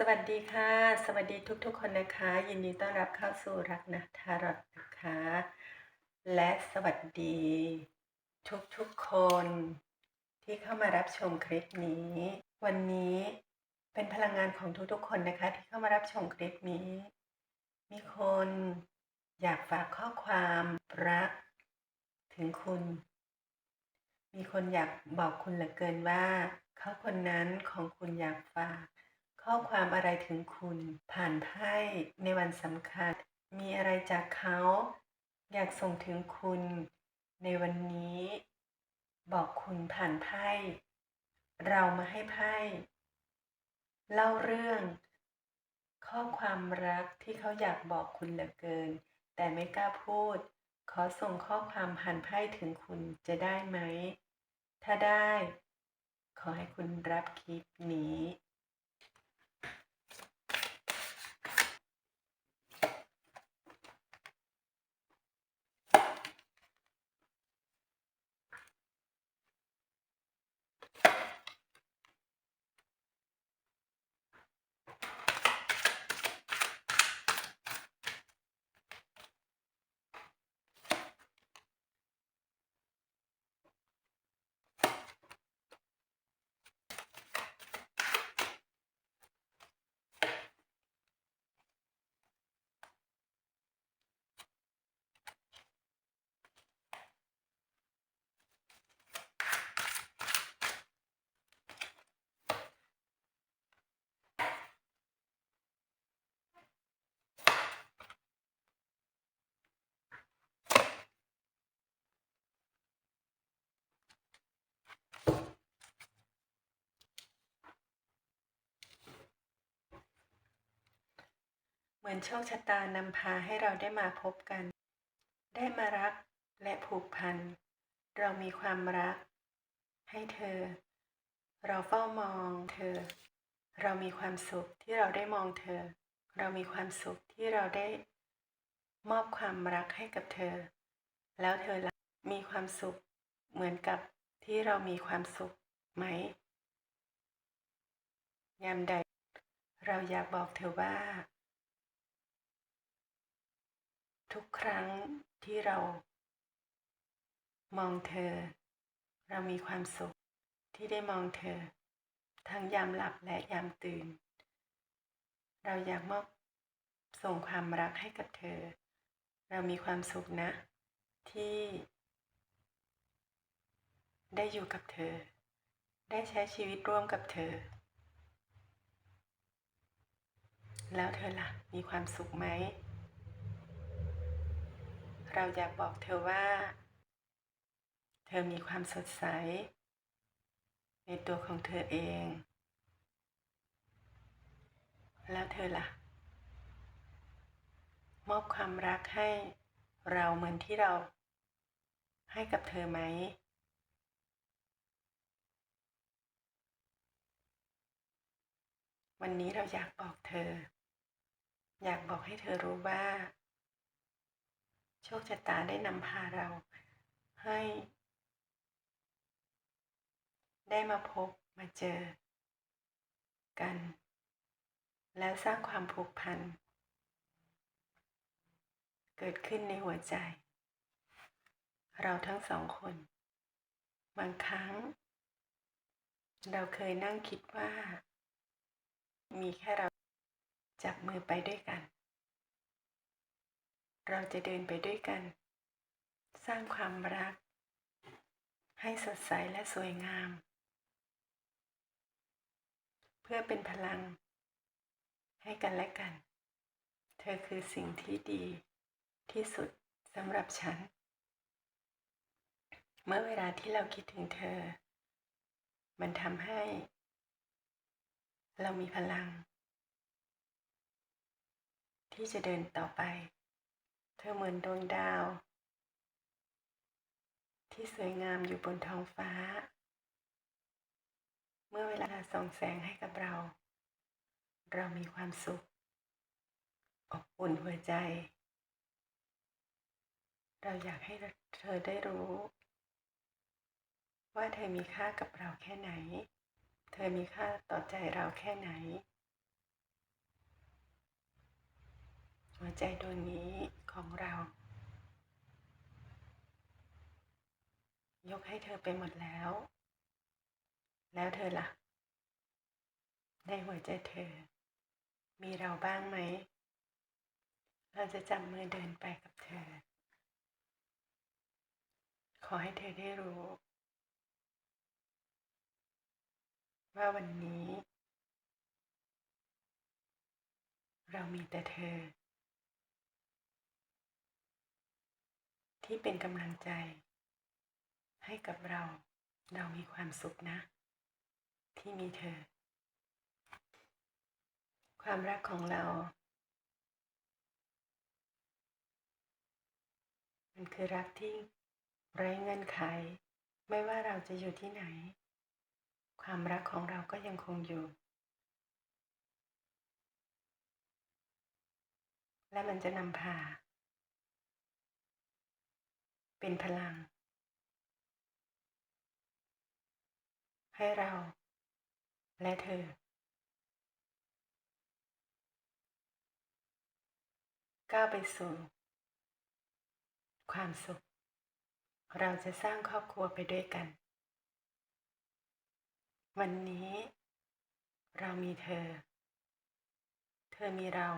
สวัสดีค่ะ สวัสดีทุกๆคนนะคะ ยินดีต้อนรับเข้าสู่รักนะทารอตนะคะ และสวัสดีทุกๆคนที่เข้ามารับชมคลิปนี้ วันนี้เป็นพลังงานของทุกๆคนนะคะ ที่เข้ามารับชมคลิปนี้ มีคนอยากฝากข้อความรักถึงคุณ มีคนอยากบอกคุณเหลือเกินว่า เขาคนนั้นของคุณอยากฝาก ข้อความอะไรถึงคุณ ผ่านไพ่ในวันสำคัญ มีอะไรจากเขา อยากส่งถึงคุณ ในวันนี้ บอกคุณผ่านไพ่ เรามาให้ไพ่ เล่าเรื่อง ข้อความรักที่เขาอยากบอกคุณเหลือเกิน แต่ไม่กล้าพูด ขอส่งข้อความผ่านไพ่ถึงคุณจะได้ไหม ถ้าได้ ขอให้คุณรับคลิปนี้ เหมือนโชคชะตานำพาให้เราได้มาพบกัน ได้มารักและผูกพัน เรามีความรัก ให้เธอ เราเฝ้ามองเธอ เรามีความสุขที่เราได้มองเธอ เรามีความสุขที่เราได้ มอบความรักให้กับเธอ แล้วเธอมีความสุขเหมือนกับที่เรามีความสุขไหม ยามใด เราอยากบอกเธอว่า ทุกครั้งที่เรา มองเธอ เรามีความสุขที่ได้มองเธอ ทั้งยามหลับและยามตื่น เราอยากมอบส่งความรักให้กับเธอ เรามีความสุขนะ ที่ ได้อยู่กับเธอ ได้ใช้ชีวิตร่วมกับเธอ แล้วเธอล่ะ มีความสุขไหม เราอยากบอกเธอว่า เธอมีความสดใส ในตัวของเธอเอง แล้วเธอล่ะ มอบความรักให้เราเหมือนที่เรา ให้กับเธอไหมวันนี้เราอยากบอกเธอ อยากบอกให้เธอรู้ว่า โชคชะตาได้นำพาเราให้ ได้มาพบมาเจอกัน แล้วสร้างความผูกพัน เกิดขึ้นในหัวใจ เราทั้งสองคน บางครั้ง เราเคยนั่งคิดว่า มีแค่เราจับมือไปด้วยกัน เราจะเดินไปด้วยกัน สร้างความรัก ให้สดใสและสวยงาม เพื่อเป็นพลัง ให้กันและกัน เธอคือสิ่งที่ดีที่สุดสำหรับฉัน เมื่อเวลาที่เราคิดถึงเธอ มันทำให้ เรามีพลัง ที่จะเดินต่อไป เธอเหมือนดวงดาว ที่สวยงามอยู่บนท้องฟ้า เมื่อเวลาส่องแสงให้กับเรา เรามีความสุข อบอุ่นหัวใจ เราอยากให้เธอได้รู้ ว่าเธอมีค่ากับเราแค่ไหน เธอมีค่าต่อใจเราแค่ไหนหัวใจดวงนี้ ของเรา ยกให้เธอไปหมดแล้ว แล้วเธอล่ะ ในหัวใจเธอ มีเราบ้างไหม เราจะจับมือเดินไปกับเธอ ขอให้เธอได้รู้ ว่าวันนี้ เรามีแต่เธอ ที่เป็นกำลังใจ ให้กับเรา เรามีความสุขนะ ที่มีเธอ ความรักของเรา มันคือรักที่ไร้เงื่อนไข ไม่ว่าเราจะอยู่ที่ไหน ความรักของเราก็ยังคงอยู่ และมันจะนำพา เป็นพลัง ให้เรา และเธอ ก้าวไปสู่ ความสุข เราจะสร้างครอบครัวไปด้วยกัน วันนี้ เรามีเธอ เธอมีเรา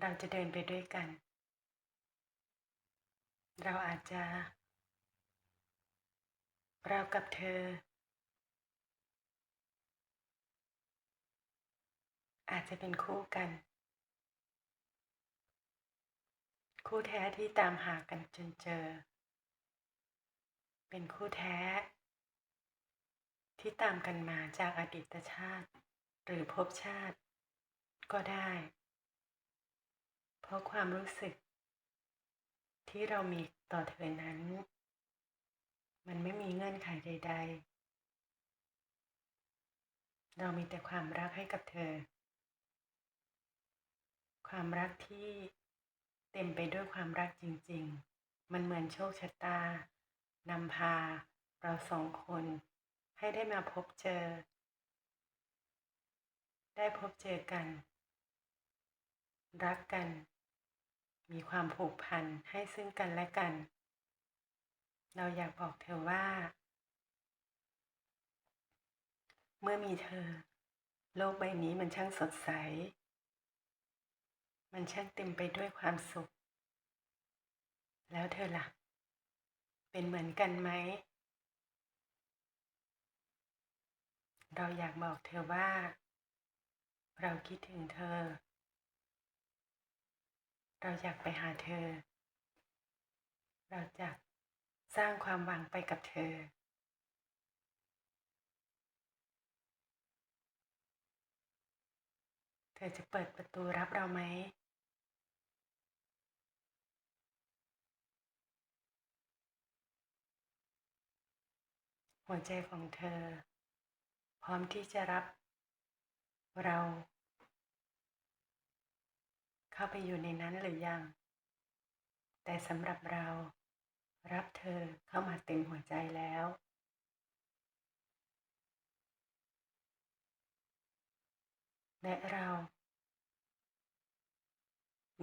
เราจะเดินไปด้วยกัน เราอาจจะเรากับเธอ อาจจะเป็นคู่กัน คู่แท้ที่ตามหากันจนเจอ เป็นคู่แท้ ที่ตามกันมาจากอดีตชาติ หรือภพชาติ ก็ได้ เพราะความรู้สึก ที่เรามีต่อเธอนั้น มันไม่มีเงื่อนไขใด ๆ เรามีแต่ความรักให้กับเธอ ความรักที่เต็มไปด้วยความรักจริง ๆ มันเหมือนโชคชะตานำพาเราสองคนให้ได้มาพบเจอ ได้พบเจอกัน รักกัน มีความผูกพันให้ซึ่งกันและกัน เราอยากบอกเธอว่า เมื่อมีเธอ โลกใบนี้มันช่างสดใส มันช่างเต็มไปด้วยความสุข แล้วเธอล่ะ เป็นเหมือนกันไหม เราอยากบอกเธอว่า เราคิดถึงเธอ เราอยากไปหาเธอ เราจะสร้างความหวังไปกับเธอ เธอจะเปิดประตูรับเราไหม หัวใจของเธอ พร้อมที่จะรับเรา เข้าไปอยู่ในนั้นหรือยัง แต่สำหรับเรารับเธอเข้ามาเต็มหัวใจแล้ว และเรา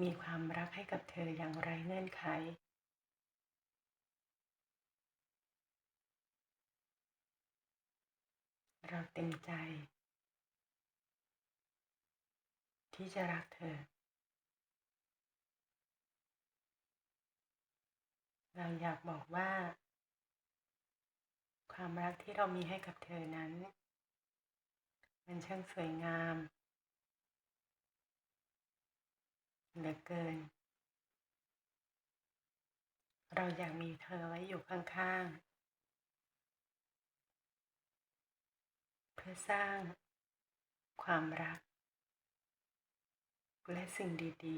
มีความรักให้กับเธออย่างไรเงื่อนไข เราเต็มใจ ที่จะรักเธอ เราอยากบอกว่า ความรักที่เรามีให้กับเธอนั้น มันช่างสวยงามเหลือเกิน เราอยากมีเธอไว้อยู่ข้างๆ เพื่อสร้าง ความรัก และสิ่งดี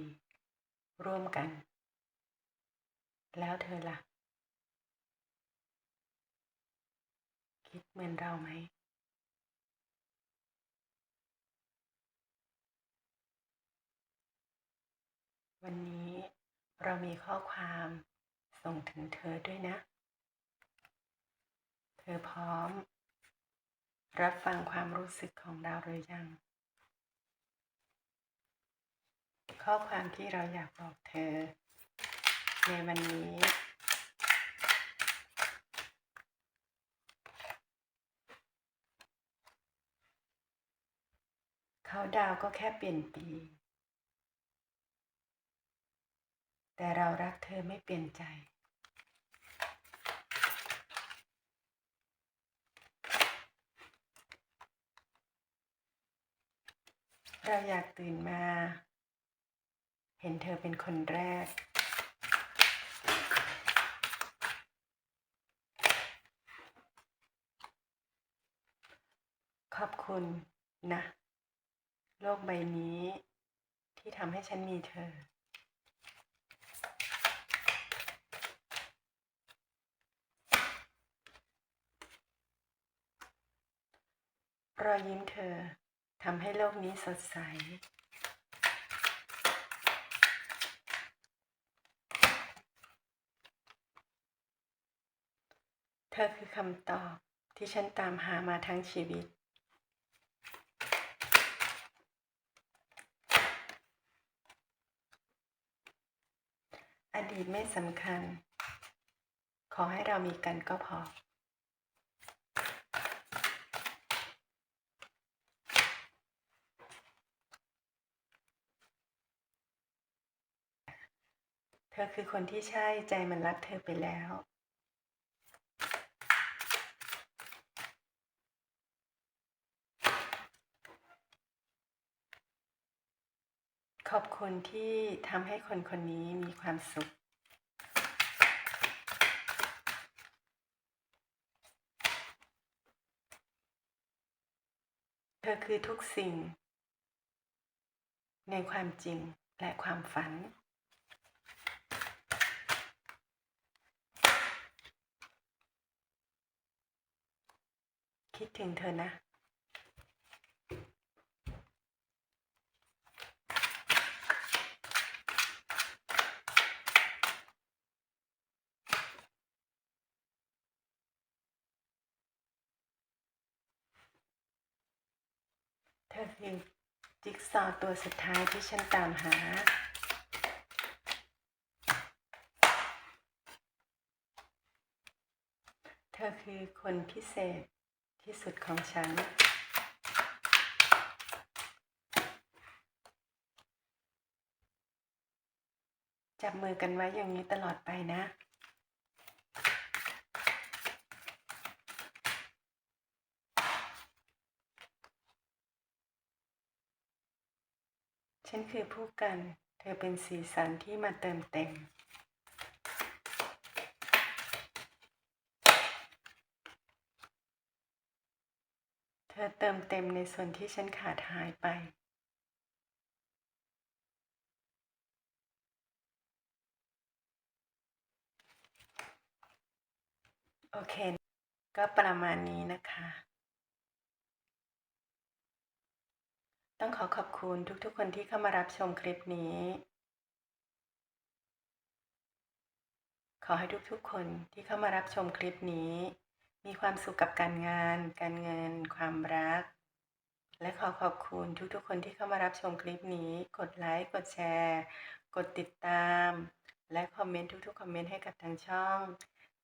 ๆ ร่วมกัน แล้วเธอล่ะ คิดเหมือนเราไหม วันนี้เรามีข้อความส่งถึงเธอด้วยนะ เธอพร้อม รับฟังความรู้สึกของเราหรือยัง ข้อความที่เราอยากบอกเธอ ในวันนี้ เขาดาวก็แค่เปลี่ยนปี แต่เรารักเธอไม่เปลี่ยนใจเราอยากตื่นมา เห็นเธอเป็นคนแรก ขอบคุณนะ โลกใบนี้ที่ทำให้ฉันมีเธอ รอยยิ้มเธอทำให้โลกนี้สดใส เธอคือคำตอบที่ฉันตามหามาทั้งชีวิต อดีต ไม่สำคัญ ขอให้เรามีกันก็พอ เธอคือคนที่ใช่ใจมันรักเธอไปแล้วขอบคุณที่ทำให้คนคนนี้มีความสุข เธอ คือทุกสิ่ง ในความจริงและความฝัน คิดถึงเธอนะ คือจิ๊กซอว์ตัวสุดท้ายที่ฉันตามหา เธอคือคนพิเศษที่สุดของฉัน จับมือกันไว้อย่างนี้ตลอดไปนะ ฉันคือผู้กัน เธอเป็นสีสันที่มาเติมเต็ม เธอเติมเต็มในส่วนที่ฉันขาดหายไป โอเค ก็ประมาณนี้นะคะ ต้องขอขอบคุณทุกๆ คนที่เข้ามารับชมคลิปนี้ ขอให้ทุกๆ คนที่เข้ามารับชมคลิปนี้ มีความสุขกับการงาน การเงิน ความรัก และขอขอบคุณทุกๆ คนที่เข้ามารับชมคลิปนี้ กดไลค์ กดแชร์ กดติดตาม และคอมเมนต์ทุกๆ คอมเมนต์ให้กับทางช่อง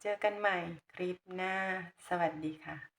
เจอกันใหม่คลิปหน้า สวัสดีค่ะ